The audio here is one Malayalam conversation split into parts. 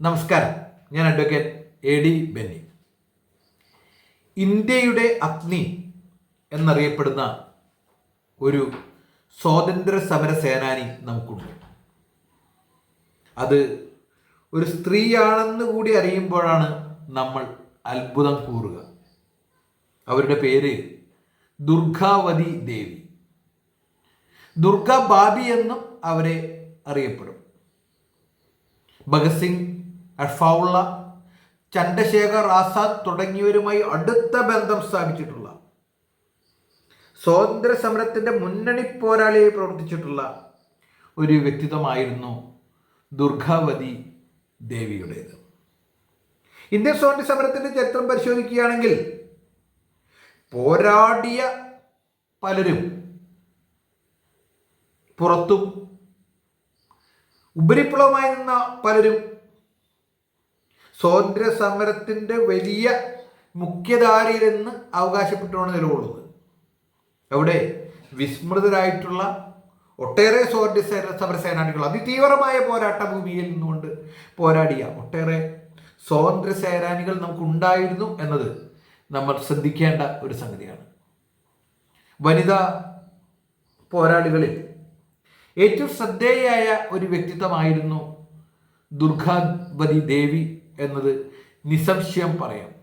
നമസ്കാരം. ഞാൻ അഡ്വക്കേറ്റ് എ ഡി ബെന്നി. ഇന്ത്യയുടെ അഗ്നി എന്നറിയപ്പെടുന്ന ഒരു സ്വാതന്ത്ര്യ സമര സേനാനി നമുക്കുണ്ട്. അത് ഒരു സ്ത്രീയാണെന്ന് കൂടി അറിയുമ്പോഴാണ് നമ്മൾ അത്ഭുതം കൂറുക. അവരുടെ പേര് ദുർഗാവതി ദേവി. ദുർഗ ബാബി എന്നും അവരെ അറിയപ്പെടും. ഭഗത് സിംഗ് അഷ്ഫാവുള്ള ചന്ദ്രശേഖർ ആസാദ് തുടങ്ങിയവരുമായി അടുത്ത ബന്ധം സ്ഥാപിച്ചിട്ടുള്ള സ്വാതന്ത്ര്യ സമരത്തിന്റെ മുന്നണി പോരാളിയായി പ്രവർത്തിച്ചിട്ടുള്ള ഒരു വ്യക്തിത്വമായിരുന്നു ദുർഗാവതി ദേവിയുടേത്. ഇന്ത്യൻ സ്വാതന്ത്ര്യ സമരത്തിന്റെ ചരിത്രം പരിശോധിക്കുകയാണെങ്കിൽ പോരാടിയ പലരും പുറത്തും ഉപരിപ്ലവമായി നിന്ന പലരും സ്വാതന്ത്ര്യ സമരത്തിന്റെ വലിയ മുഖ്യധാരയിലെന്ന് അവകാശപ്പെട്ടാണ് നിലകൊള്ളുന്നത്. അവിടെ വിസ്മൃതരായിട്ടുള്ള ഒട്ടേറെ സ്വാതന്ത്ര്യ സമര സേനാനികൾ അതിതീവ്രമായ പോരാട്ട ഭൂമിയിൽ നിന്നുകൊണ്ട് പോരാടിയ ഒട്ടേറെ സ്വാതന്ത്ര്യ സേനാനികൾ നമുക്കുണ്ടായിരുന്നു എന്നത് നമ്മൾ ശ്രദ്ധിക്കേണ്ട ഒരു സംഗതിയാണ്. വനിതാ പോരാളികളിൽ ഏറ്റവും ശ്രദ്ധേയയായ ഒരു വ്യക്തിത്വമായിരുന്നു ദുർഗാവതി ദേവി എന്നത് നിസ്സംശയം പറയാം.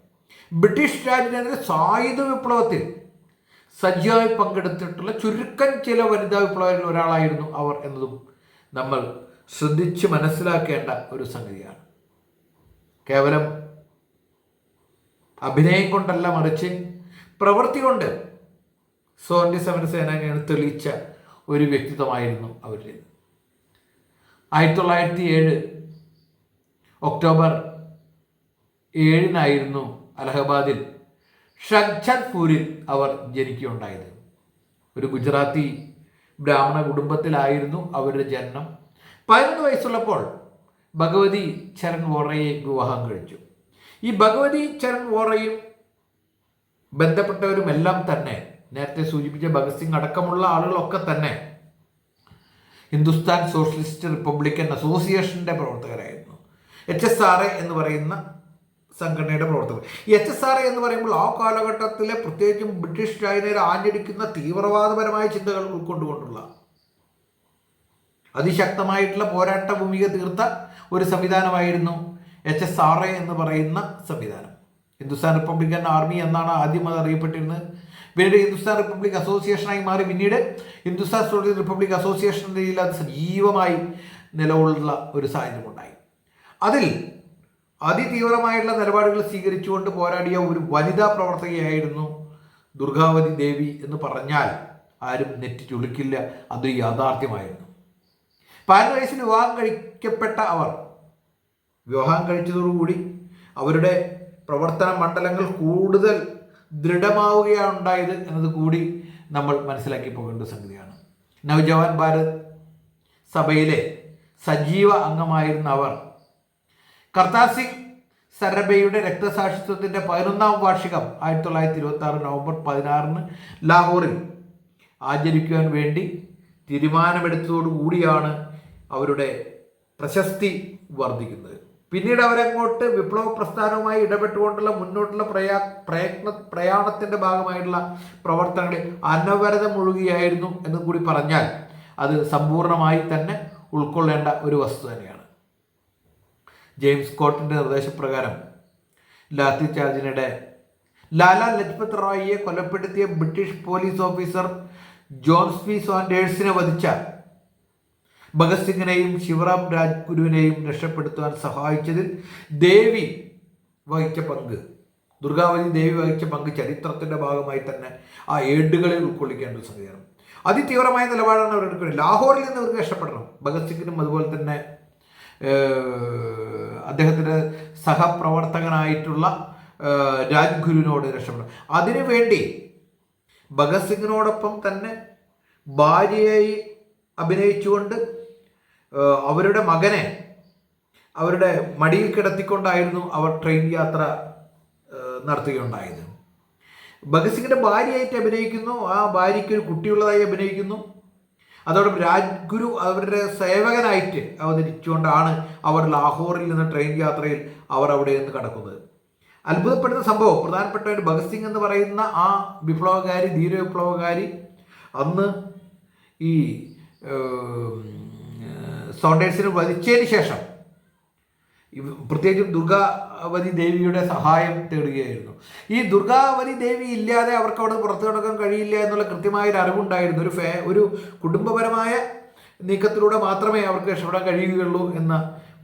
ബ്രിട്ടീഷ് രാജ്യത്തിനെതിരെ സായുധ വിപ്ലവത്തിൽ സജീവമായി പങ്കെടുത്തിട്ടുള്ള ചുരുക്കം ചില വനിതാ വിപ്ലവങ്ങളിൽ ഒരാളായിരുന്നു അവർ എന്നതും നമ്മൾ ശ്രദ്ധിച്ച് മനസ്സിലാക്കേണ്ട ഒരു സംഗതിയാണ്. കേവലം അഭിനയം കൊണ്ടല്ല മറിച്ച് പ്രവൃത്തി കൊണ്ട് സ്വാതന്ത്ര്യ സമര സേനാനിയാണ് തെളിയിച്ച ഒരു വ്യക്തിത്വമായിരുന്നു അവരിൽ. ആയിരത്തി തൊള്ളായിരത്തി ഏഴ് ഒക്ടോബർ ഏഴിനായിരുന്നു അലഹബാദിൽ ഷഗ്ചന്ദ്പൂരിൽ അവർ ജനിക്കുകയുണ്ടായത്. ഒരു ഗുജറാത്തി ബ്രാഹ്മണ കുടുംബത്തിലായിരുന്നു അവരുടെ ജനനം. പതിനൊന്ന് വയസ്സുള്ളപ്പോൾ ഭഗവതി ചരൺ വോറയെ വിവാഹം കഴിച്ചു. ഈ ഭഗവതി ചരൺ വോറയും ബന്ധപ്പെട്ടവരുമെല്ലാം തന്നെ നേരത്തെ സൂചിപ്പിച്ച ഭഗത് സിംഗ് അടക്കമുള്ള ആളുകളൊക്കെ തന്നെ ഹിന്ദുസ്ഥാൻ സോഷ്യലിസ്റ്റ് റിപ്പബ്ലിക്കൻ അസോസിയേഷന്റെ പ്രവർത്തകരായിരുന്നു. എച്ച് എസ് ആർ എ എന്ന് പറയുന്ന സംഘടനയുടെ പ്രവർത്തകർ. എച്ച് എസ് ആർ ഐ എന്ന് പറയുമ്പോൾ ആ കാലഘട്ടത്തിലെ പ്രത്യേകിച്ചും ബ്രിട്ടീഷ് ചൈനയിൽ ആഞ്ഞടിക്കുന്ന തീവ്രവാദപരമായ ചിന്തകൾ ഉൾക്കൊണ്ടുകൊണ്ടുള്ള അതിശക്തമായിട്ടുള്ള പോരാട്ട ഭൂമിക തീർത്ത ഒരു സംവിധാനമായിരുന്നു എച്ച് എസ് ആർ എ എന്ന് പറയുന്ന സംവിധാനം. ഹിന്ദുസ്ഥാൻ റിപ്പബ്ലിക്കൻ ആർമി എന്നാണ് ആദ്യം അത് അറിയപ്പെട്ടിരുന്നത്. പിന്നീട് ഹിന്ദുസ്ഥാൻ റിപ്പബ്ലിക് അസോസിയേഷനായി മാറി. പിന്നീട് ഹിന്ദുസ്ഥാൻ സോഷ്യലിസ്റ്റ് റിപ്പബ്ലിക് അസോസിയേഷൻ രീതിയിൽ അത് സജീവമായി നിലകൊള്ളുന്ന ഒരു സാഹചര്യം ഉണ്ടായി അതിൽ അതിതീവ്രമായിട്ടുള്ള നിലപാടുകൾ സ്വീകരിച്ചുകൊണ്ട് പോരാടിയ ഒരു വനിതാ പ്രവർത്തകയായിരുന്നു ദുർഗാവതി ദേവി എന്ന് പറഞ്ഞാൽ ആരും നെറ്റി ചുളിക്കില്ല. അത് യാഥാർത്ഥ്യമായിരുന്നു. പതിനെട്ട് വയസ്സിൽ വിവാഹം കഴിക്കപ്പെട്ട അവർ വിവാഹം കഴിച്ചതോടുകൂടി അവരുടെ പ്രവർത്തന മണ്ഡലങ്ങൾ കൂടുതൽ ദൃഢമാവുകയാണ് ഉണ്ടായത് എന്നത് കൂടി നമ്മൾ മനസ്സിലാക്കി പോകേണ്ട സംഗതിയാണ്. നവജവാൻ ഭാരത് സഭയിലെ സജീവ അംഗമായിരുന്ന അവർ കർത്താർ സിംഗ് സരബയുടെ രക്തസാക്ഷിത്വത്തിന്റെ പതിനൊന്നാം വാർഷികം ആയിരത്തി തൊള്ളായിരത്തി ഇരുപത്തി ആറ് നവംബർ പതിനാറിന് ലാഹോറിൽ ആചരിക്കുവാൻ വേണ്ടി തീരുമാനമെടുത്തതോടുകൂടിയാണ് അവരുടെ പ്രശസ്തി വർദ്ധിക്കുന്നത്. പിന്നീട് അവരങ്ങോട്ട് വിപ്ലവ പ്രസ്ഥാനവുമായി ഇടപെട്ടുകൊണ്ടുള്ള മുന്നോട്ടുള്ള പ്രയാ പ്രയത്ന പ്രയാണത്തിന്റെ ഭാഗമായിട്ടുള്ള പ്രവർത്തനങ്ങളിൽ അനവരതം മുഴുകിയായിരുന്നു എന്നും കൂടി പറഞ്ഞാൽ അത് സമ്പൂർണമായി തന്നെ ഉൾക്കൊള്ളേണ്ട ഒരു വസ്തു തന്നെയാണ്. ജെയിംസ് കോട്ടിന്റെ നിർദ്ദേശപ്രകാരം ലാത്തി ചാർജിനിടെ ലാല ലജ്പത് റായിയെ കൊലപ്പെടുത്തിയ British police officer Johns P സോൻഡേഴ്സിനെ വധിച്ച ഭഗത് സിംഗിനെയും ശിവറാം രാജ്ഗുരുവിനെയും രക്ഷപ്പെടുത്തുവാൻ സഹായിച്ചതിൽ ദേവി വഹിച്ച പങ്ക്. ദുർഗാവതി ദേവി വഹിച്ച പങ്ക് ചരിത്രത്തിന്റെ ഭാഗമായി തന്നെ ആ ഏടുകളിൽ ഉൾക്കൊള്ളിക്കേണ്ട ഒരു സംഗതിയാണ് അതിതീവ്രമായ നിലപാടാണ് അവർ എടുക്കുന്നത് ലാഹോറിൽ നിന്ന് ഇവർക്ക് രക്ഷപ്പെടണം. ഭഗത് സിംഗിനും അതുപോലെ തന്നെ അദ്ദേഹത്തിന്റെ സഹപ്രവർത്തകനായിട്ടുള്ള രാജ്ഗുരുവിനോട് രക്ഷപ്പെടും അതിനുവേണ്ടി ഭഗത് സിംഗിനോടൊപ്പം തന്നെ ഭാര്യയായി അഭിനയിച്ചുകൊണ്ട് അവരുടെ മകനെ അവരുടെ മടിയിൽ കിടത്തിക്കൊണ്ടായിരുന്നു അവർ ട്രെയിൻ യാത്ര നടത്തുകയുണ്ടായത്. ഭഗത് സിംഗിന്റെ ഭാര്യയായിട്ട് അഭിനയിക്കുന്നു. ആ ഭാര്യയ്ക്ക് ഒരു കുട്ടിയുള്ളതായി അഭിനയിക്കുന്നു. അതോടൊപ്പം രാജ്ഗുരു അവരുടെ സേവകനായിട്ട് അവതരിച്ചുകൊണ്ടാണ് അവർ ലാഹോറിൽ നിന്ന് ട്രെയിൻ യാത്രയിൽ അവർ അവിടെ നിന്ന് കടക്കുന്നത്. അത്ഭുതപ്പെടുന്ന സംഭവം. പ്രധാനപ്പെട്ട ഭഗത് സിംഗ് എന്ന് പറയുന്ന ആ വിപ്ലവകാരി ധീര വിപ്ലവകാരി അന്ന് ഈ സോണ്ടേഴ്സിനെ വധിച്ചതിന് ശേഷം പ്രത്യേകിച്ചും ദുർഗാവതി ദേവിയുടെ സഹായം തേടുകയായിരുന്നു. ഈ ദുർഗാവതി ദേവി ഇല്ലാതെ അവർക്ക് അവിടെ പുറത്തു കിടക്കാൻ കഴിയില്ല എന്നുള്ള കൃത്യമായ ഒരു അറിവുണ്ടായിരുന്നു. ഒരു ഫേ ഒരു കുടുംബപരമായ നീക്കത്തിലൂടെ മാത്രമേ അവർക്ക് രക്ഷപ്പെടാൻ കഴിയുകയുള്ളൂ എന്ന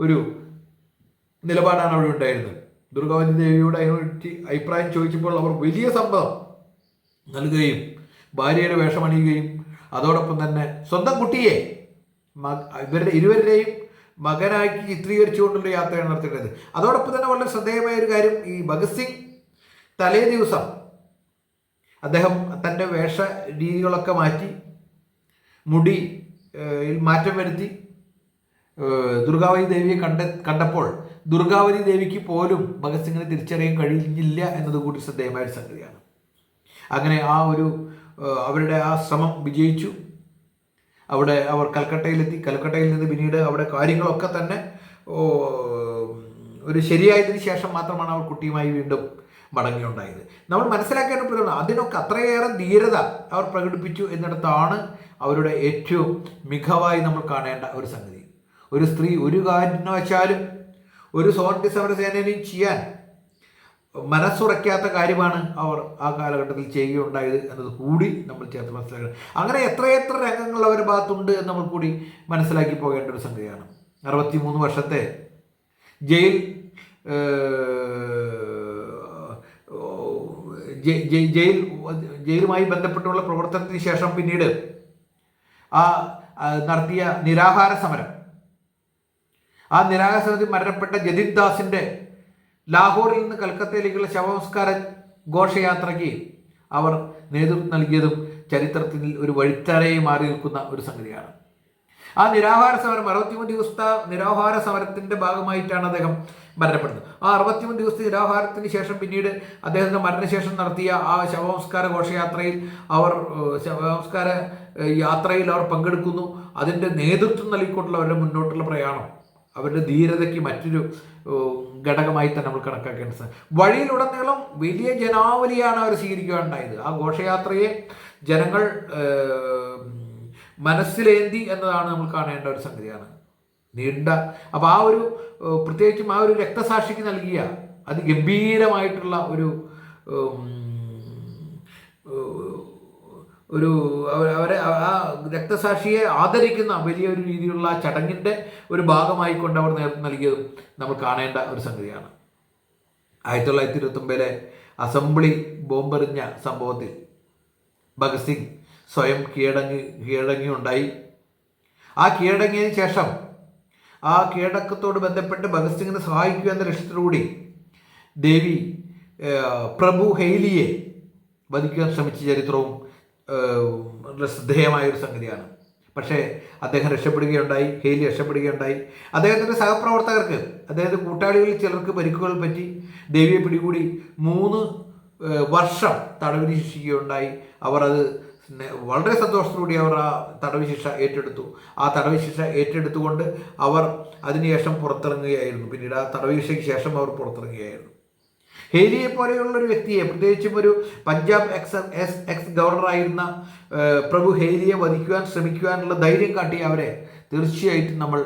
ഒരു നിലപാടാണ് അവിടെ ഉണ്ടായിരുന്നത്. ദുർഗാവതി ദേവിയോട് അതിനെപ്പറ്റി അഭിപ്രായം ചോദിച്ചപ്പോൾ അവർ വലിയ സമ്മതം നൽകുകയും ഭാര്യയുടെ വേഷമണിയുകയും അതോടൊപ്പം തന്നെ സ്വന്തം കുട്ടിയെ ഇവരുടെ ഇരുവരുടെയും മകനാക്കി ചിത്രീകരിച്ചുകൊണ്ടുള്ള യാത്രയാണ് നടത്തേണ്ടത്. അതോടൊപ്പം തന്നെ വളരെ ശ്രദ്ധേയമായ ഒരു കാര്യം ഈ ഭഗത് സിംഗ് തലേ ദിവസം അദ്ദേഹം തന്റെ വേഷ രീതികളൊക്കെ മാറ്റി മുടി മാറ്റം വരുത്തി ദുർഗാവതി ദേവിയെ കണ്ട കണ്ടപ്പോൾ ദുർഗാവതി ദേവിക്ക് പോലും ഭഗത് സിംഗിനെ തിരിച്ചറിയാൻ കഴിഞ്ഞില്ല എന്നത് കൂടി ശ്രദ്ധേയമായ ഒരു സംഗതിയാണ്. അങ്ങനെ ആ ഒരു അവരുടെ ആ ശ്രമം വിജയിച്ചു. അവിടെ അവർ കൽക്കട്ടയിലെത്തി. കൽക്കട്ടയിൽ നിന്ന് പിന്നീട് അവിടെ കാര്യങ്ങളൊക്കെ തന്നെ ഒരു ശരിയായതിന് ശേഷം മാത്രമാണ് അവർ കുട്ടിയുമായി വീണ്ടും മടങ്ങിയുണ്ടായത്. നമ്മൾ മനസ്സിലാക്കേണ്ട പ്രധാനം അതിനൊക്കെ അത്രയേറെ ധീരത അവർ പ്രകടിപ്പിച്ചു എന്നിടത്താണ് അവരുടെ ഏറ്റവും മികവായി നമ്മൾ കാണേണ്ട ഒരു സംഗതി. ഒരു സ്ത്രീ ഒരു കാരണവശാലും ഒരു സ്വാതന്ത്ര്യ സമര സേനയും ചെയ്യാൻ മനസ്സുറയ്ക്കാത്ത കാര്യമാണ് അവർ ആ കാലഘട്ടത്തിൽ ചെയ്യുകയുണ്ടായത് എന്നത് കൂടി നമ്മൾ ചേർത്ത് മനസ്സിലാക്കണം. അങ്ങനെ എത്രയെത്ര രംഗങ്ങൾ അവരുടെ ഭാഗത്തുണ്ട് എന്ന് നമ്മൾ കൂടി മനസ്സിലാക്കി പോകേണ്ട ഒരു സംഗതിയാണ്. അറുപത്തി മൂന്ന് വർഷത്തെ ജയിൽ ജയിൽ ജയിലുമായി ബന്ധപ്പെട്ടുള്ള പ്രവർത്തനത്തിന് ശേഷം പിന്നീട് ആ നടത്തിയ നിരാഹാര സമരം. ആ നിരാഹാര സമരത്തിൽ മരണപ്പെട്ട ദാസിന്റെ ലാഹോറിൽ നിന്ന് കൽക്കത്തയിലേക്കുള്ള ശവസംസ്കാര ഘോഷയാത്രയ്ക്ക് അവർ നേതൃത്വം നൽകിയതും ചരിത്രത്തിൽ ഒരു വഴിത്തരയെ മാറി നിൽക്കുന്ന ഒരു സംഗതിയാണ്. ആ നിരാഹാര സമരം അറുപത്തിമൂന്ന് ദിവസത്തെ നിരാഹാര സമരത്തിന്റെ ഭാഗമായിട്ടാണ് അദ്ദേഹം മരണപ്പെടുന്നത്. ആ അറുപത്തിമൂന്ന് ദിവസത്തെ നിരാഹാരത്തിന് ശേഷം പിന്നീട് അദ്ദേഹത്തിന്റെ മരണശേഷം നടത്തിയ ആ ശവസംസ്കാര ഘോഷയാത്രയിൽ അവർ ശവസംസ്കാര യാത്രയിൽ അവർ പങ്കെടുക്കുന്നു. അതിന്റെ നേതൃത്വം നൽകിക്കൊണ്ടുള്ള അവരുടെ മുന്നോട്ടുള്ള പ്രയാണം അവരുടെ ധീരതയ്ക്ക് മറ്റൊരു ഘടകമായി തന്നെ നമ്മൾ കണക്കാക്കേണ്ട സാ- വഴിയിലുടനീളം വലിയ ജനാവലിയാണ് അവർ സ്വീകരിക്കുകയുണ്ടായത്. ആ ഘോഷയാത്രയെ ജനങ്ങൾ മനസ്സിലേന്തി എന്നതാണ് നമ്മൾ കാണേണ്ട ഒരു സംഗതിയാണ്. നീണ്ട അപ്പോൾ ആ ഒരു പ്രത്യേകിച്ചും ആ ഒരു രക്തസാക്ഷിക്ക് നൽകിയ അതിഗംഭീരമായിട്ടുള്ള ഒരു ഒരു അവരെ ആ രക്തസാക്ഷിയെ ആദരിക്കുന്ന വലിയൊരു രീതിയിലുള്ള ചടങ്ങിന്റെ ഒരു ഭാഗമായിക്കൊണ്ട് അവർ നേതൃത്വം നൽകിയതും നമ്മൾ കാണേണ്ട ഒരു സംഗതിയാണ്. ആയിരത്തി തൊള്ളായിരത്തി ഇരുപത്തൊമ്പതിലെ അസംബ്ലി ബോംബെറിഞ്ഞ സംഭവത്തിൽ ഭഗത് സിംഗ് സ്വയം കീഴടങ്ങി കീഴടങ്ങിയുണ്ടായി. ആ കീഴടങ്ങിയതിന് ശേഷം ആ കീഴടക്കത്തോട് ബന്ധപ്പെട്ട് ഭഗത് സിംഗിനെ സഹായിക്കുക എന്ന ലക്ഷ്യത്തോടുകൂടി ദേവി പ്രഭു ഹെയ്ലിയെ വധിക്കാൻ ശ്രമിച്ച ചരിത്രവും ശ്രദ്ധേയമായ ഒരു സംഗതിയാണ്. പക്ഷേ അദ്ദേഹം രക്ഷപ്പെടുകയുണ്ടായി ഹെയ്ലി രക്ഷപ്പെടുകയുണ്ടായി. അദ്ദേഹത്തിന്റെ സഹപ്രവർത്തകർക്ക് അദ്ദേഹത്തിന്റെ കൂട്ടാളികളിൽ ചിലർക്ക് പരിക്കുകൾ പറ്റി ദേവിയെ പിടികൂടി മൂന്ന് വർഷം തടവിന് ശിക്ഷിക്കുകയുണ്ടായി. അവർ അത് വളരെ സന്തോഷത്തോടെ അവർ ആ തടവ് ശിക്ഷ ഏറ്റെടുത്തു. ആ തടവ് ശിക്ഷ ഏറ്റെടുത്തുകൊണ്ട് അവർ അതിനുശേഷം പുറത്തിറങ്ങുകയായിരുന്നു. പിന്നീട് ആ തടവ് ശിക്ഷയ്ക്ക് ശേഷം അവർ പുറത്തിറങ്ങുകയായിരുന്നു. ഹേലിയെ പോലെയുള്ള ഒരു വ്യക്തിയെ പ്രത്യേകിച്ചും ഒരു പഞ്ചാബ് എക്സ് എസ് എക്സ് ഗവർണറായിരുന്ന പ്രഭു ഹേലിയെ വധിക്കുവാൻ ശ്രമിക്കുവാനുള്ള ധൈര്യം കാട്ടി അവരെ തീർച്ചയായിട്ടും നമ്മൾ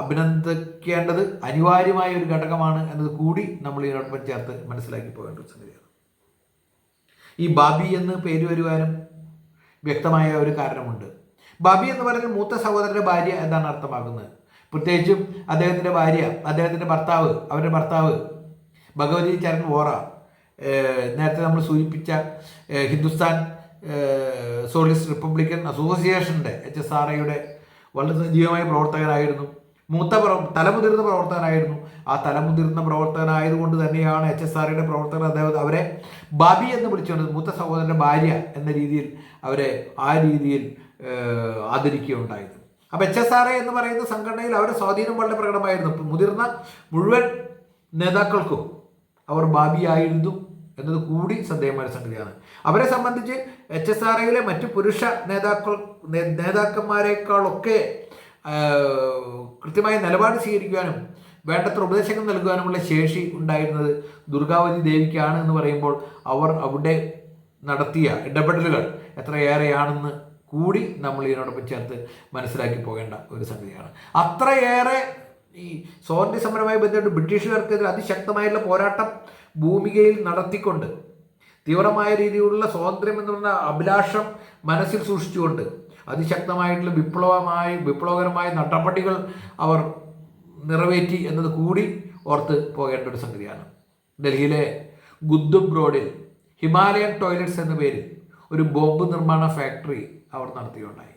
അഭിനന്ദിക്കേണ്ടത് അനിവാര്യമായ ഒരു ഘടകമാണ് എന്നത് കൂടി നമ്മൾ ഇതിനോടൊപ്പം ചേർത്ത് മനസ്സിലാക്കി പോകേണ്ട ഒരു സംഗതിയാണ്. ഈ ബാബി എന്ന് പേര് വരുവാനും വ്യക്തമായ ഒരു കാരണമുണ്ട്. ബാബി എന്ന് പറയുന്നത് മൂത്ത സഹോദരന്റെ ഭാര്യ എന്നാണ് അർത്ഥമാക്കുന്നത്. പ്രത്യേകിച്ചും അദ്ദേഹത്തിന്റെ ഭാര്യ അദ്ദേഹത്തിന്റെ ഭർത്താവ് അവരുടെ ഭർത്താവ് ഭഗവതി ചരൺ വോറ നേരത്തെ നമ്മൾ സൂചിപ്പിച്ച ഹിന്ദുസ്ഥാൻ സോഷ്യലിസ്റ്റ് റിപ്പബ്ലിക്കൻ അസോസിയേഷന്റെ എച്ച് എസ് ആർ ഐയുടെ വളരെ സജീവമായ പ്രവർത്തകനായിരുന്നു. മൂത്ത പ്ര തലമുതിർന്ന പ്രവർത്തകനായിരുന്നു. ആ തലമുതിർന്ന പ്രവർത്തകനായതുകൊണ്ട് തന്നെയാണ് എച്ച് എസ് ആർ ഐയുടെ പ്രവർത്തകർ അദ്ദേഹം അവരെ ബാബി എന്ന് വിളിച്ചുകൊണ്ട് മൂത്ത സഹോദരന്റെ ഭാര്യ എന്ന രീതിയിൽ അവരെ ആ രീതിയിൽ ആദരിക്കുകയുണ്ടായത്. അപ്പോൾ എച്ച് എസ് ആർ എന്ന് പറയുന്ന സംഘടനയിൽ അവരുടെ സ്വാധീനം വളരെ പ്രകടമായിരുന്നു. മുതിർന്ന മുഴുവൻ നേതാക്കൾക്കും അവർ ബാബിയായിരുന്നു എന്നത് കൂടി ശ്രദ്ധേയമായ സംഗതിയാണ്. അവരെ സംബന്ധിച്ച് എച്ച് എസ് ആർ ഐയിലെ മറ്റ് പുരുഷ നേതാക്കൾ നേതാക്കന്മാരെക്കാളൊക്കെ കൃത്യമായ നിലപാട് സ്വീകരിക്കുവാനും വേണ്ടത്ര ഉപദേശങ്ങൾ നൽകുവാനുമുള്ള ശേഷി ഉണ്ടായിരുന്നത് ദുർഗാവതി ദേവിക്കാണ് എന്ന് പറയുമ്പോൾ അവർ അവിടെ നടത്തിയ ഇടപെടലുകൾ എത്രയേറെയാണെന്ന് കൂടി നമ്മൾ ഇതിനോടൊപ്പം ചേർത്ത് മനസ്സിലാക്കി പോകേണ്ട ഒരു സംഗതിയാണ്. അത്രയേറെ ഈ സ്വാതന്ത്ര്യ സമരവുമായി ബന്ധപ്പെട്ട് ബ്രിട്ടീഷുകാർക്കെതിരെ അതിശക്തമായുള്ള പോരാട്ടം ഭൂമികയിൽ നടത്തിക്കൊണ്ട് തീവ്രമായ രീതിയിലുള്ള സ്വാതന്ത്ര്യം എന്ന് പറഞ്ഞ അഭിലാഷം മനസ്സിൽ സൂക്ഷിച്ചുകൊണ്ട് അതിശക്തമായിട്ടുള്ള വിപ്ലവമായി വിപ്ലവകരമായ നടപടികൾ അവർ നിറവേറ്റി എന്നത് കൂടി ഓർത്ത് പോകേണ്ട ഒരു സംഗതിയാണ്. ഡൽഹിയിലെ ഗുദ്ദും റോഡിൽ ഹിമാലയൻ ടോയ്ലറ്റ്സ് എന്ന പേരിൽ ഒരു ബോംബ് നിർമ്മാണ ഫാക്ടറി അവർ നടത്തിയുണ്ടായി.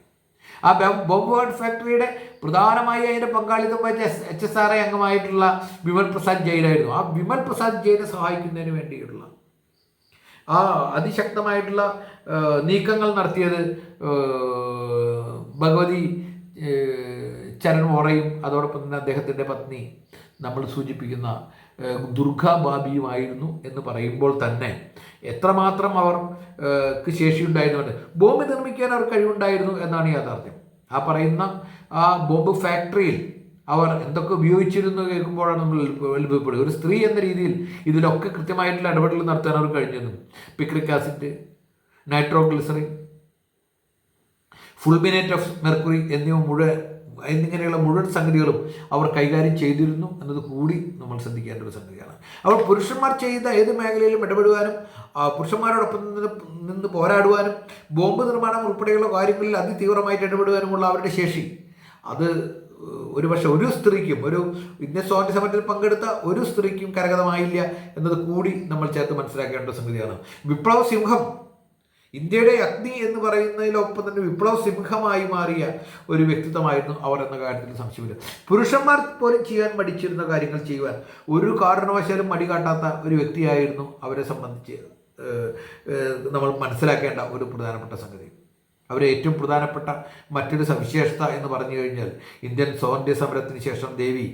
ആ ബോംബ് വേർഡ് ഫാക്ടറിയുടെ പ്രധാനമായി അതിന്റെ പങ്കാളിത്തം വഹിച്ച എച്ച് എസ് ആർ ഐ അംഗമായിട്ടുള്ള വിമൽ പ്രസാദ് ജയിലായിരുന്നു. ആ വിമൽ പ്രസാദ് ജെയിനെ സഹായിക്കുന്നതിന് വേണ്ടിയിട്ടുള്ള ആ അതിശക്തമായിട്ടുള്ള നീക്കങ്ങൾ നടത്തിയത് ഭഗവതി ചരൺ വോറയും അതോടൊപ്പം തന്നെ അദ്ദേഹത്തിന്റെ പത്നി നമ്മൾ സൂചിപ്പിക്കുന്ന ദുർഗാബാബിയുമായിരുന്നു ദുർഗ എന്ന് പറയുമ്പോൾ തന്നെ എത്രമാത്രം അവർക്ക് ശേഷിയുണ്ടായിരുന്നുണ്ട് ബോംബ് നിർമ്മിക്കാൻ അവർ കഴിവുണ്ടായിരുന്നു എന്നാണ് യാഥാർത്ഥ്യം. ആ പറയുന്ന ആ ബോംബ് ഫാക്ടറിയിൽ അവർ എന്തൊക്കെ ഉപയോഗിച്ചിരുന്നു കേൾക്കുമ്പോഴാണ് നമ്മൾ അത്ഭുതപ്പെടുക ഒരു സ്ത്രീ എന്ന രീതിയിൽ ഇതിലൊക്കെ കൃത്യമായിട്ടുള്ള ഇടപെടൽ നടത്താൻ അവർ കഴിഞ്ഞിരുന്നു. Picric acid nitroglycerine fulminate of mercury എന്നിവ മുഴുവൻ എന്നിങ്ങനെയുള്ള മുഴുവൻ സംഗതികളും അവർ കൈകാര്യം ചെയ്തിരുന്നു എന്നത് കൂടി നമ്മൾ ശ്രദ്ധിക്കേണ്ട ഒരു സംഗതിയാണ്. അവർ പുരുഷന്മാർ ചെയ്ത ഏത് മേഖലയിലും ഇടപെടുവാനും പുരുഷന്മാരോടൊപ്പം നിന്ന് നിന്ന് പോരാടുവാനും ബോംബ് നിർമ്മാണം ഉൾപ്പെടെയുള്ള കാര്യങ്ങളിൽ അതിതീവ്രമായിട്ട് ഇടപെടുവാനുമുള്ള അവരുടെ ശേഷി അത് ഒരു പക്ഷെ ഒരു സ്ത്രീക്കും ഒരു ഇന്ത്യൻ സ്വാതന്ത്ര്യ സമരത്തിൽ പങ്കെടുത്ത ഒരു സ്ത്രീക്കും കരഗതമായില്ല എന്നത് കൂടി നമ്മൾ ചേർത്ത് മനസ്സിലാക്കേണ്ട സംഗതിയാണ്. വിപ്ലവ സിംഹം ഇന്ത്യയുടെ അഗ്നി എന്ന് പറയുന്നതിലൊപ്പം തന്നെ വിപ്ലവ സിംഹമായി മാറിയ ഒരു വ്യക്തിത്വമായിരുന്നു അവർ എന്ന കാര്യത്തിൽ സംശയമില്ല. പുരുഷന്മാർ പോലും ചെയ്യാൻ മടിച്ചിരുന്ന കാര്യങ്ങൾ ചെയ്യുവാൻ ഒരു കാരണവശാലും മടി കാട്ടാത്ത ഒരു വ്യക്തിയായിരുന്നു അവരെ സംബന്ധിച്ച് നമ്മൾ മനസ്സിലാക്കേണ്ട ഒരു പ്രധാനപ്പെട്ട സംഗതി. അവരെ ഏറ്റവും പ്രധാനപ്പെട്ട മറ്റൊരു സവിശേഷത എന്ന് പറഞ്ഞു കഴിഞ്ഞാൽ ഇന്ത്യൻ സ്വാതന്ത്ര്യ സമരത്തിന് ശേഷം ദേവി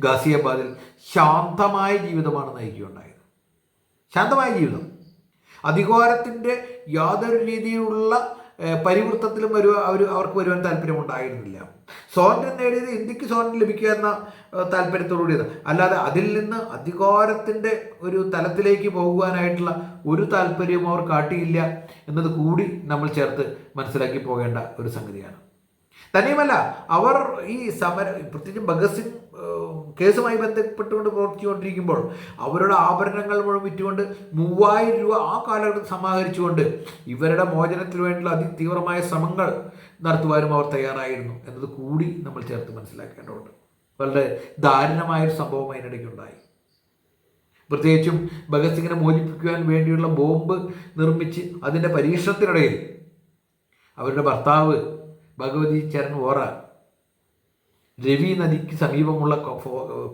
ഗാസിയാബാദിൽ ശാന്തമായ ജീവിതമാണ് നയിക്കുകയുണ്ടായത്. ശാന്തമായ ജീവിതം. അധികാരത്തിന്റെ യാതൊരു രീതിയിലുള്ള പരിവൃത്തത്തിലും ഒരു അവർ അവർക്ക് വരുവാൻ താല്പര്യം ഉണ്ടായിരുന്നില്ല സ്വാതന്ത്ര്യം നേടിയത് ഇന്ത്യയ്ക്ക് സ്വാതന്ത്ര്യം ലഭിക്കുക എന്ന താല്പര്യത്തോടുകൂടിയത്. അല്ലാതെ അതിൽ നിന്ന് അധികാരത്തിന്റെ ഒരു തലത്തിലേക്ക് പോകുവാനായിട്ടുള്ള ഒരു താല്പര്യവും അവർ കാട്ടിയില്ല എന്നത് കൂടി നമ്മൾ ചേർത്ത് മനസ്സിലാക്കി പോകേണ്ട ഒരു സംഗതിയാണ്. തന്നെയുമല്ല അവർ ഈ സമര പ്രത്യേകിച്ചും ഭഗത് സിംഗ് കേസുമായി ബന്ധപ്പെട്ടുകൊണ്ട് പ്രവർത്തിച്ചുകൊണ്ടിരിക്കുമ്പോൾ അവരുടെ ആഭരണങ്ങൾ മുഴുവൻ വിറ്റുകൊണ്ട് മൂവായിരം രൂപ ആ കാലഘട്ടത്തിൽ സമാഹരിച്ചുകൊണ്ട് ഇവരുടെ മോചനത്തിന് വേണ്ടിയുള്ള അതിതീവ്രമായ ശ്രമങ്ങൾ നടത്തുവാനും അവർ തയ്യാറായിരുന്നു എന്നത് കൂടി നമ്മൾ ചേർത്ത് മനസ്സിലാക്കേണ്ടതുണ്ട്. വളരെ ദാരുണമായൊരു സംഭവം അതിനിടയ്ക്കുണ്ടായി. പ്രത്യേകിച്ചും ഭഗത് സിംഗിനെ മോചിപ്പിക്കുവാൻ വേണ്ടിയുള്ള ബോംബ് നിർമ്മിച്ച് അതിന്റെ പരീക്ഷണത്തിനിടയിൽ അവരുടെ ഭർത്താവ് ഭഗവതി ചരൺ വോറ. രവി നദിക്ക് സമീപമുള്ള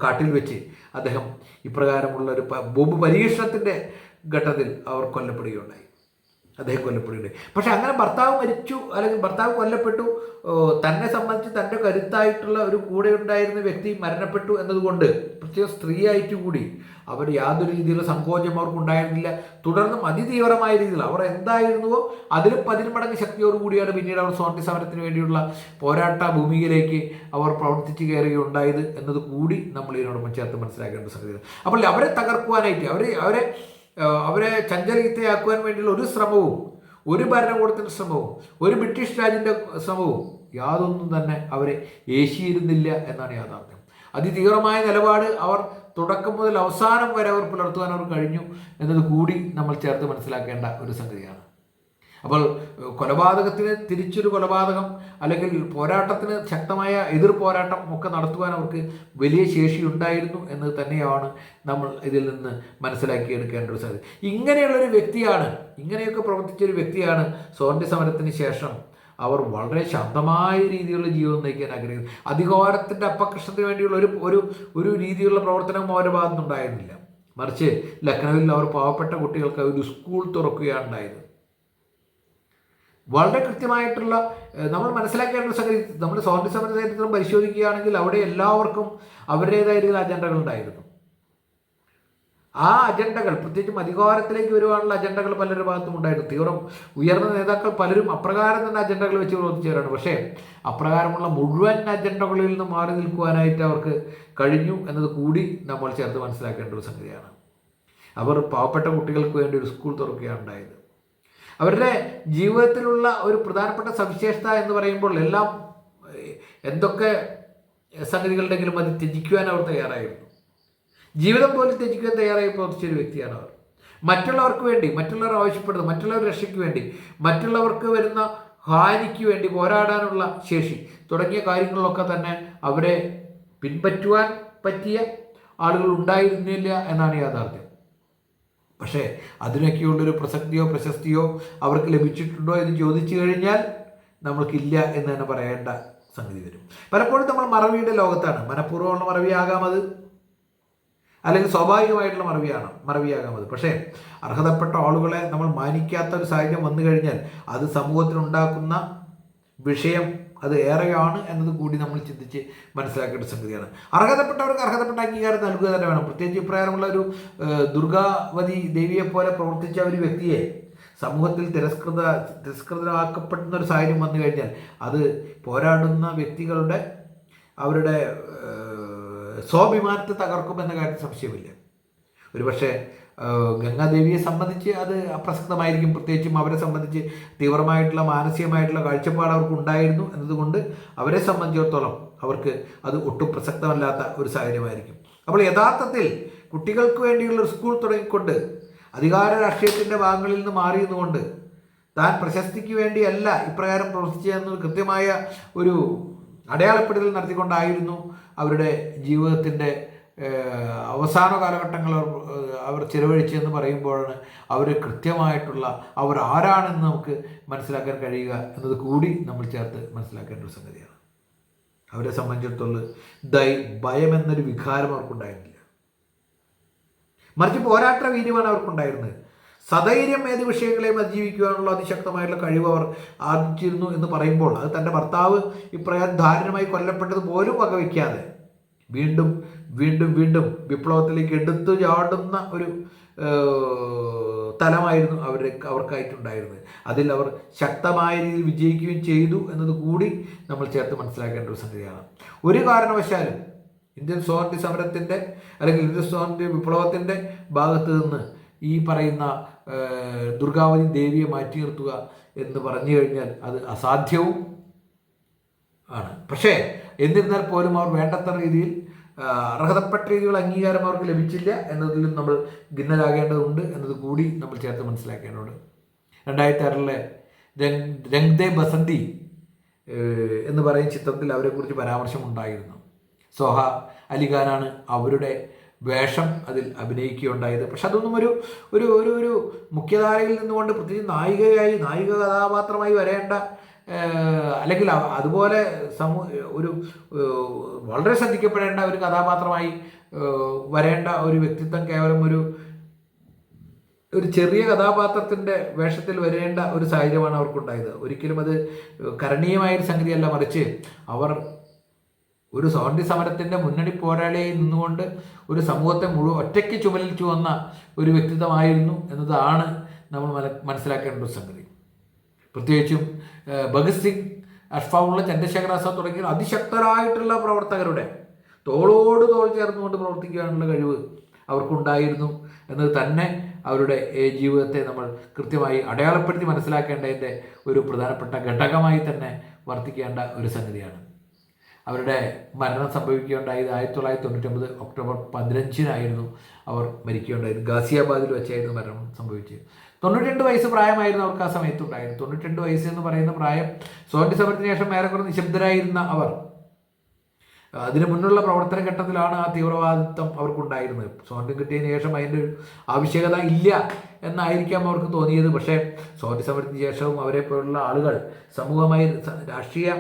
കാട്ടിൽ വെച്ച് അദ്ദേഹം ഇപ്രകാരമുള്ള ഒരു ബോബ് പരീക്ഷണത്തിന്റെ ഘട്ടത്തിൽ അവർ കൊല്ലപ്പെടുകയുണ്ടായി. അദ്ദേഹം കൊല്ലപ്പെടുകയുണ്ടായി. പക്ഷെ അങ്ങനെ ഭർത്താവ് മരിച്ചു അല്ലെങ്കിൽ ഭർത്താവ് കൊല്ലപ്പെട്ടു തന്നെ സംബന്ധിച്ച് തന്റെ കരുത്തായിട്ടുള്ള ഒരു കൂടെ ഉണ്ടായിരുന്ന വ്യക്തി മരണപ്പെട്ടു എന്നതുകൊണ്ട് പ്രത്യേകം സ്ത്രീയായിട്ട് കൂടി അവർ യാതൊരു രീതിയിലുള്ള സങ്കോചം അവർക്ക് ഉണ്ടായിരുന്നില്ല. തുടർന്നും അതിതീവ്രമായ രീതിയിൽ അവർ എന്തായിരുന്നുവോ അതിലും പതിന്മടങ്ങ് ശക്തിയോടുകൂടിയാണ് പിന്നീട് അവർ സ്വാതന്ത്ര്യ സമരത്തിന് വേണ്ടിയുള്ള പോരാട്ട ഭൂമിയിലേക്ക് അവർ പ്രവർത്തിച്ചു കയറുകയുണ്ടായത് എന്നത് കൂടി നമ്മൾ ഇതിനോടൊപ്പം ചേർത്ത് മനസ്സിലാക്കേണ്ട സംഗതിയാണ്. അപ്പോൾ അവരെ തകർക്കുവാനായിട്ട് അവരെ അവരെ അവരെ ചഞ്ചലയുക്തയാക്കുവാൻ വേണ്ടിയുള്ള ഒരു ശ്രമവും ഒരു ഭരണകൂടത്തിന്റെ ശ്രമവും ഒരു ബ്രിട്ടീഷ് രാജിന്റെ ശ്രമവും യാതൊന്നും തന്നെ അവരെ ഏശിയിരുന്നില്ല എന്നാണ് യാഥാർത്ഥ്യം. അതിതീവ്രമായ നിലപാട് അവർ തുടക്കം മുതൽ അവസാനം വരെ അവർ പുലർത്തുവാൻ അവർ കഴിഞ്ഞു എന്നത് കൂടി നമ്മൾ ചേർത്ത് മനസ്സിലാക്കേണ്ട ഒരു സംഗതിയാണ്. അപ്പോൾ കൊലപാതകത്തിന് തിരിച്ചൊരു കൊലപാതകം അല്ലെങ്കിൽ പോരാട്ടത്തിന് ശക്തമായ എതിർ പോരാട്ടം ഒക്കെ നടത്തുവാൻ അവർക്ക് വലിയ ശേഷി ഉണ്ടായിരുന്നു എന്ന് തന്നെയാണ് നമ്മൾ ഇതിൽ നിന്ന് മനസ്സിലാക്കിയെടുക്കേണ്ട ഒരു സാധ്യത. ഇങ്ങനെയുള്ളൊരു വ്യക്തിയാണ് ഇങ്ങനെയൊക്കെ പ്രവർത്തിച്ചൊരു വ്യക്തിയാണ് സ്വാതന്ത്ര്യ സമരത്തിന് ശേഷം അവർ വളരെ ശാന്തമായ രീതിയിലുള്ള ജീവിതം നയിക്കാൻ ആഗ്രഹിക്കുന്നു അധികാരത്തിന്റെ അപ്പകൃഷ്ണത്തിന് വേണ്ടിയുള്ള ഒരു ഒരു ഒരു രീതിയിലുള്ള പ്രവർത്തനവും അവരുടെ ഭാഗത്തുനിന്നുണ്ടായിരുന്നില്ല. മറിച്ച് ലക്നൌവിൽ അവർ പാവപ്പെട്ട കുട്ടികൾക്ക് ഒരു സ്കൂൾ തുറക്കുകയാണ് ഉണ്ടായത് വളരെ കൃത്യമായിട്ടുള്ള നമ്മൾ മനസ്സിലാക്കേണ്ട സംഗതി നമ്മൾ സ്വാതന്ത്ര്യ സമര ചരിത്രം പരിശോധിക്കുകയാണെങ്കിൽ അവിടെ എല്ലാവർക്കും അവരുടേതായ രീതിയിൽ അജണ്ടകൾ ഉണ്ടായിരുന്നു. ആ അജണ്ടകൾ പ്രത്യേകിച്ചും അധികാരത്തിലേക്ക് വരുവാനുള്ള അജണ്ടകൾ പലരുടെ ഭാഗത്തും ഉണ്ടായിരുന്നു. തീവ്രം ഉയർന്ന നേതാക്കൾ പലരും അപ്രകാരം തന്നെ അജണ്ടകൾ വെച്ച് പ്രവർത്തിച്ചവരാണ്. പക്ഷേ അപ്രകാരമുള്ള മുഴുവൻ അജണ്ടകളിൽ നിന്ന് മാറി നിൽക്കുവാനായിട്ട് അവർക്ക് കഴിഞ്ഞു എന്നത് കൂടി നമ്മൾ ചേർത്ത് മനസ്സിലാക്കേണ്ട ഒരു സംഗതിയാണ്. അവർ പാവപ്പെട്ട കുട്ടികൾക്ക് വേണ്ടി ഒരു സ്കൂൾ തുറക്കുകയാണ് ഉണ്ടായത്. അവരുടെ ജീവിതത്തിലുള്ള ഒരു പ്രധാനപ്പെട്ട സവിശേഷത എന്ന് പറയുമ്പോൾ എല്ലാം എന്തൊക്കെ സംഗതികളുടെങ്കിലും അത് ത്യജിക്കുവാൻ അവർ തയ്യാറായിരുന്നു. ജീവിതം പോലും ത്യജിക്കുവാൻ തയ്യാറായി പ്രവർത്തിച്ചൊരു വ്യക്തിയാണ് അവർ. മറ്റുള്ളവർക്ക് വേണ്ടി മറ്റുള്ളവർ ആവശ്യപ്പെടുന്നത് മറ്റുള്ളവർ രക്ഷയ്ക്ക് വേണ്ടി മറ്റുള്ളവർക്ക് വരുന്ന ഹാനിക്ക് വേണ്ടി പോരാടാനുള്ള ശേഷി തുടങ്ങിയ കാര്യങ്ങളിലൊക്കെ തന്നെ അവരെ പിൻപറ്റുവാൻ പറ്റിയ ആളുകൾ ഉണ്ടായിരുന്നില്ല എന്നാണ് യാഥാർത്ഥ്യം. പക്ഷേ അതിനൊക്കെയുള്ളൊരു പ്രസക്തിയോ പ്രശസ്തിയോ അവർക്ക് ലഭിച്ചിട്ടുണ്ടോ എന്ന് ചോദിച്ചു കഴിഞ്ഞാൽ നമ്മൾക്കില്ല എന്ന് തന്നെ പറയേണ്ട സംഗതി വരും. പലപ്പോഴും നമ്മൾ മറവിയുടെ ലോകത്താണ്. മനഃപൂർവമുള്ള മറവിയാകാം അത്. അല്ലെങ്കിൽ സ്വാഭാവികമായിട്ടുള്ള മറവിയാണ് മറവിയാകാം അത്. പക്ഷേ അർഹതപ്പെട്ട ആളുകളെ നമ്മൾ മാനിക്കാത്ത ഒരു സാഹചര്യം വന്നു കഴിഞ്ഞാൽ അത് സമൂഹത്തിനുണ്ടാക്കുന്ന വിഷയം അത് ഏറെയാണ് എന്നത് കൂടി നമ്മൾ ചിന്തിച്ച് മനസ്സിലാക്കേണ്ട സംഗതിയാണ്. അർഹതപ്പെട്ടവർക്ക് അർഹതപ്പെട്ട അംഗീകാരം നൽകുക തന്നെ വേണം. പ്രത്യേകിച്ച് ഇപ്രകാരമുള്ള ഒരു ദുർഗാവതി ദേവിയെ പോലെ പ്രവർത്തിച്ച ഒരു വ്യക്തിയെ സമൂഹത്തിൽ തിരസ്കൃത തിരസ്കൃതരാക്കപ്പെടുന്ന ഒരു സാഹചര്യം വന്നു കഴിഞ്ഞാൽ അത് പോരാടുന്ന വ്യക്തികളുടെ അവരുടെ സ്വാഭിമാനത്തെ തകർക്കുമെന്ന കാര്യത്തിൽ സംശയമില്ല. ഒരുപക്ഷെ ഗംഗാദേവിയെ സംബന്ധിച്ച് അത് അപ്രസക്തമായിരിക്കും. പ്രത്യേകിച്ചും അവരെ സംബന്ധിച്ച് തീവ്രമായിട്ടുള്ള മാനസികമായിട്ടുള്ള കാഴ്ചപ്പാട് അവർക്ക് ഉണ്ടായിരുന്നു എന്നതുകൊണ്ട് അവരെ സംബന്ധിച്ചിടത്തോളം അവർക്ക് അത് ഒട്ടും പ്രസക്തമല്ലാത്ത ഒരു സാഹചര്യമായിരിക്കും. അപ്പോൾ യഥാർത്ഥത്തിൽ കുട്ടികൾക്ക് വേണ്ടിയുള്ള സ്കൂൾ തുടങ്ങിക്കൊണ്ട് അധികാര രാഷ്ട്രീയത്തിന്റെ ഭാഗങ്ങളിൽ നിന്ന് മാറിയതുകൊണ്ട് താൻ പ്രശസ്തിക്ക് വേണ്ടിയല്ല ഇപ്രകാരം പ്രവർത്തിച്ചതെന്ന് കൃത്യമായ ഒരു അടയാളപ്പെടുത്തൽ നടത്തിക്കൊണ്ടായിരുന്നു അവരുടെ ജീവിതത്തിന്റെ അവസാന കാലഘട്ടങ്ങൾ അവർ ചിലവഴിച്ചെന്ന് പറയുമ്പോഴാണ് അവർ കൃത്യമായിട്ടുള്ള അവർ ആരാണെന്ന് നമുക്ക് മനസ്സിലാക്കാൻ കഴിയുക എന്നത് കൂടി നമ്മൾ ചേർത്ത് മനസ്സിലാക്കേണ്ട ഒരു സംഗതിയാണ്. അവരെ സംബന്ധിച്ചിടത്തോളം ദൈ ഭയം എന്നൊരു വികാരം അവർക്കുണ്ടായിരുന്നില്ല. മറിച്ച് പോരാട്ട വീര്യമാണ് അവർക്കുണ്ടായിരുന്നത്. സധൈര്യം ഏത് വിഷയങ്ങളെയും അതിജീവിക്കുവാനുള്ള അതിശക്തമായിട്ടുള്ള കഴിവ് അവർ ആർജിച്ചിരുന്നു എന്ന് പറയുമ്പോൾ അത് തന്റെ ഭർത്താവ് ഇപ്രകാരം ദാരുണമായി കൊല്ലപ്പെട്ടത് പോലും വകവയ്ക്കാതെ വീണ്ടും വീണ്ടും വീണ്ടും വിപ്ലവത്തിലേക്ക് എടുത്തു ചാടുന്ന ഒരു തലമായിരുന്നു അവർ അവർക്കായിട്ടുണ്ടായിരുന്നത്. അതിൽ അവർ ശക്തമായ രീതിയിൽ വിജയിക്കുകയും ചെയ്തു എന്നത് കൂടി നമ്മൾ ചേർത്ത് മനസ്സിലാക്കേണ്ട ഒരു സംഗതിയാണ്. ഒരു കാരണവശാലും ഇന്ത്യൻ സ്വാതന്ത്ര്യ സമരത്തിന്റെ അല്ലെങ്കിൽ ഇന്ത്യൻ സ്വാതന്ത്ര്യ വിപ്ലവത്തിന്റെ ഭാഗത്ത് നിന്ന് ഈ പറയുന്ന ദുർഗാവതി ദേവിയെ മാറ്റി നിർത്തുക എന്ന് പറഞ്ഞു കഴിഞ്ഞാൽ അത് അസാധ്യവും ആണ്. പക്ഷേ എന്നിരുന്നാൽ പോലും അവർ വേണ്ടത്ര രീതിയിൽ അർഹതപ്പെട്ട രീതിയിൽ അംഗീകാരം അവർക്ക് ലഭിച്ചില്ല എന്നതിലും നമ്മൾ ഭിന്നരാകേണ്ടതുണ്ട് എന്നത് കൂടി നമ്മൾ ചേർത്ത് മനസ്സിലാക്കേണ്ടതുണ്ട്. രണ്ടായിരത്തി ആറിലെ രംഗ് രംഗ് ദേ ബസന്തി എന്ന് പറയുന്ന ചിത്രത്തിൽ അവരെക്കുറിച്ച് പരാമർശമുണ്ടായിരുന്നു. സോഹ അലിഖാനാണ് അവരുടെ വേഷം അതിൽ അഭിനയിക്കുകയുണ്ടായത്. പക്ഷെ അതൊന്നും ഒരു ഒരു ഒരു ഒരു മുഖ്യധാരയിൽ നിന്നുകൊണ്ട് പ്രത്യേകിച്ച് നായികയായി നായിക കഥാപാത്രമായി വരേണ്ട അല്ലെങ്കിൽ അതുപോലെ സമൂഹ ഒരു വളരെ ശ്രദ്ധിക്കപ്പെടേണ്ട ഒരു കഥാപാത്രമായി വരേണ്ട ഒരു വ്യക്തിത്വം കേവലം ഒരു ഒരു ചെറിയ കഥാപാത്രത്തിന്റെ വേഷത്തിൽ വരേണ്ട ഒരു സാഹചര്യമാണ് അവർക്കുണ്ടായത്. ഒരിക്കലും അത് കരണീയമായ ഒരു സംഗതിയല്ല. മറിച്ച് അവർ ഒരു സ്വാതന്ത്ര്യ സമരത്തിന്റെ മുന്നണി പോരാളിയായി നിന്നുകൊണ്ട് ഒരു സമൂഹത്തെ മുഴുവൻ ഒറ്റയ്ക്ക് ചുമലിൽ ചുവന്ന ഒരു വ്യക്തിത്വമായിരുന്നു എന്നതാണ് നമ്മൾ മനസ്സിലാക്കേണ്ട ഒരു സംഗതി. പ്രത്യേകിച്ചും ഭഗത് സിംഗ് അഷ്ഫാവുള്ള ചന്ദ്രശേഖർ ആസാദ് തുടങ്ങിയ അതിശക്തരായിട്ടുള്ള പ്രവർത്തകരുടെ തോളോട് തോൾ ചേർന്നുകൊണ്ട് പ്രവർത്തിക്കാനുള്ള കഴിവ് അവർക്കുണ്ടായിരുന്നു എന്നത് തന്നെ അവരുടെ ജീവിതത്തെ നമ്മൾ കൃത്യമായി അടയാളപ്പെടുത്തി മനസ്സിലാക്കേണ്ടതിന്റെ ഒരു പ്രധാനപ്പെട്ട ഘടകമായി തന്നെ വർത്തിക്കേണ്ട ഒരു സംഗതിയാണ്. അവരുടെ മരണം സംഭവിക്കുകയുണ്ടായത് ആയിരത്തി തൊള്ളായിരത്തി തൊണ്ണൂറ്റൊമ്പത് ഒക്ടോബർ പതിനഞ്ചിനായിരുന്നു അവർ മരിക്കുകയുണ്ടായത്. ഗാസിയാബാദിൽ വെച്ചായിരുന്നു മരണം സംഭവിച്ചത്. തൊണ്ണൂറ്റിരണ്ട് വയസ്സ് പ്രായമായിരുന്നു അവർക്ക് ആ സമയത്ത് ഉണ്ടായിരുന്നു തൊണ്ണൂറ്റിരണ്ട് വയസ്സ് എന്ന് പറയുന്ന പ്രായം സ്വാതന്ത്ര്യ സമരത്തിന് ശേഷം ഏറെക്കുറെ നിശബ്ദരായിരുന്ന അവർ. അതിനു മുന്നുള്ള പ്രവർത്തന ഘട്ടത്തിലാണ് ആ തീവ്രവാദിത്വം അവർക്കുണ്ടായിരുന്നത്. സ്വാതന്ത്ര്യം കിട്ടിയതിന് ശേഷം അതിന്റെ ആവശ്യകത ഇല്ല എന്നായിരിക്കാം അവർക്ക് തോന്നിയത്. പക്ഷേ സ്വാതന്ത്ര്യ സമരത്തിന് ശേഷവും അവരെ പോലുള്ള ആളുകൾ സമൂഹമായി രാഷ്ട്രീയ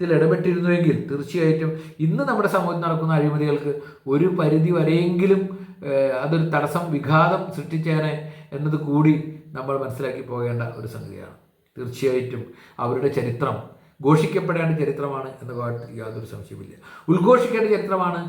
രാഷ്ട്രീയത്തിൽ ഇടപെട്ടിരുന്നുവെങ്കിൽ തീർച്ചയായിട്ടും ഇന്ന് നമ്മുടെ സമൂഹത്തിൽ നടക്കുന്ന അഴിമതികൾക്ക് ഒരു പരിധി വരെയെങ്കിലും അതൊരു തടസ്സം വിഘാതം സൃഷ്ടിച്ചേനെ എന്നത് കൂടി നമ്മൾ മനസ്സിലാക്കി പോകേണ്ട ഒരു സംഗതിയാണ്. തീർച്ചയായിട്ടും അവരുടെ ചരിത്രം ഘോഷിക്കപ്പെടേണ്ട ചരിത്രമാണ് എന്ന കാര്യത്തിൽ യാതൊരു സംശയമില്ല ഉദ്ഘോഷിക്കേണ്ട ചരിത്രമാണ്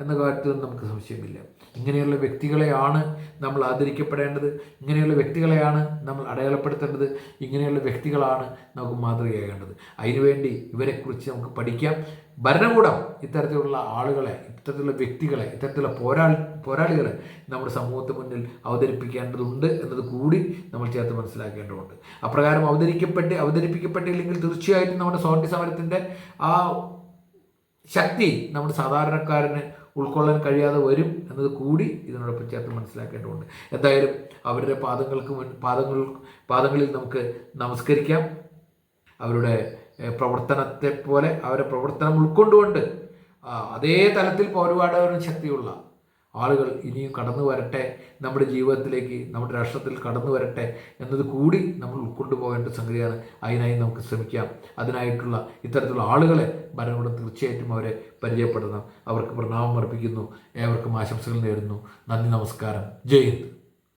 എന്ന കാര്യത്തിൽ നമുക്ക് സംശയമില്ല. ഇങ്ങനെയുള്ള വ്യക്തികളെയാണ് നമ്മൾ ആദരിക്കപ്പെടേണ്ടത്. ഇങ്ങനെയുള്ള വ്യക്തികളെയാണ് നമ്മൾ അടയാളപ്പെടുത്തേണ്ടത്. ഇങ്ങനെയുള്ള വ്യക്തികളാണ് നമുക്ക് മാതൃകയാകേണ്ടത്. അതിനുവേണ്ടി ഇവരെക്കുറിച്ച് നമുക്ക് പഠിക്കാം. ഭരണകൂടം ഇത്തരത്തിലുള്ള ആളുകളെ ഇത്തരത്തിലുള്ള വ്യക്തികളെ ഇത്തരത്തിലുള്ള പോരാളി പോരാളികളെ നമ്മുടെ സമൂഹത്തിന് മുന്നിൽ അവതരിപ്പിക്കേണ്ടതുണ്ട് എന്നത് കൂടി നമ്മൾ ചേർത്ത് മനസ്സിലാക്കേണ്ടതുണ്ട്. അപ്രകാരം അവതരിക്കപ്പെട്ട് അവതരിപ്പിക്കപ്പെട്ടില്ലെങ്കിൽ തീർച്ചയായിട്ടും നമ്മുടെ സ്വാതന്ത്ര്യ സമരത്തിന്റെ ആ ശക്തി നമ്മുടെ സാധാരണക്കാരന് ഉൾക്കൊള്ളാൻ കഴിയാതെ വരും എന്നത് കൂടി ഇതിനോടൊപ്പം ചേർത്ത് മനസ്സിലാക്കേണ്ടതുണ്ട്. എന്തായാലും അവരുടെ പാദങ്ങൾക്ക് മുൻ പാദങ്ങൾ പാദങ്ങളിൽ നമുക്ക് നമസ്കരിക്കാം. അവരുടെ പ്രവർത്തനത്തെ പോലെ അവരുടെ പ്രവർത്തനം ഉൾക്കൊണ്ടുകൊണ്ട് അതേ തലത്തിൽ പോരുപാടാൻ ശക്തിയുള്ള ആളുകൾ ഇനിയും കടന്നു വരട്ടെ നമ്മുടെ ജീവിതത്തിലേക്ക് നമ്മുടെ രാഷ്ട്രത്തിൽ കടന്നു വരട്ടെ എന്നത് കൂടി നമ്മൾ ഉൾക്കൊണ്ടു പോകേണ്ട സംഗതിയാണ്. അതിനായി നമുക്ക് ശ്രമിക്കാം. അതിനായിട്ടുള്ള ഇത്തരത്തിലുള്ള ആളുകളെ ഭരണകൂടം തീർച്ചയായിട്ടും അവരെ പരിചയപ്പെടണം അവർക്ക് പ്രണാമം അർപ്പിക്കുന്നു. ഏവർക്കും ആശംസകൾ നേരുന്നു. നന്ദി നമസ്കാരം. ജയ് ഹിന്ദ്.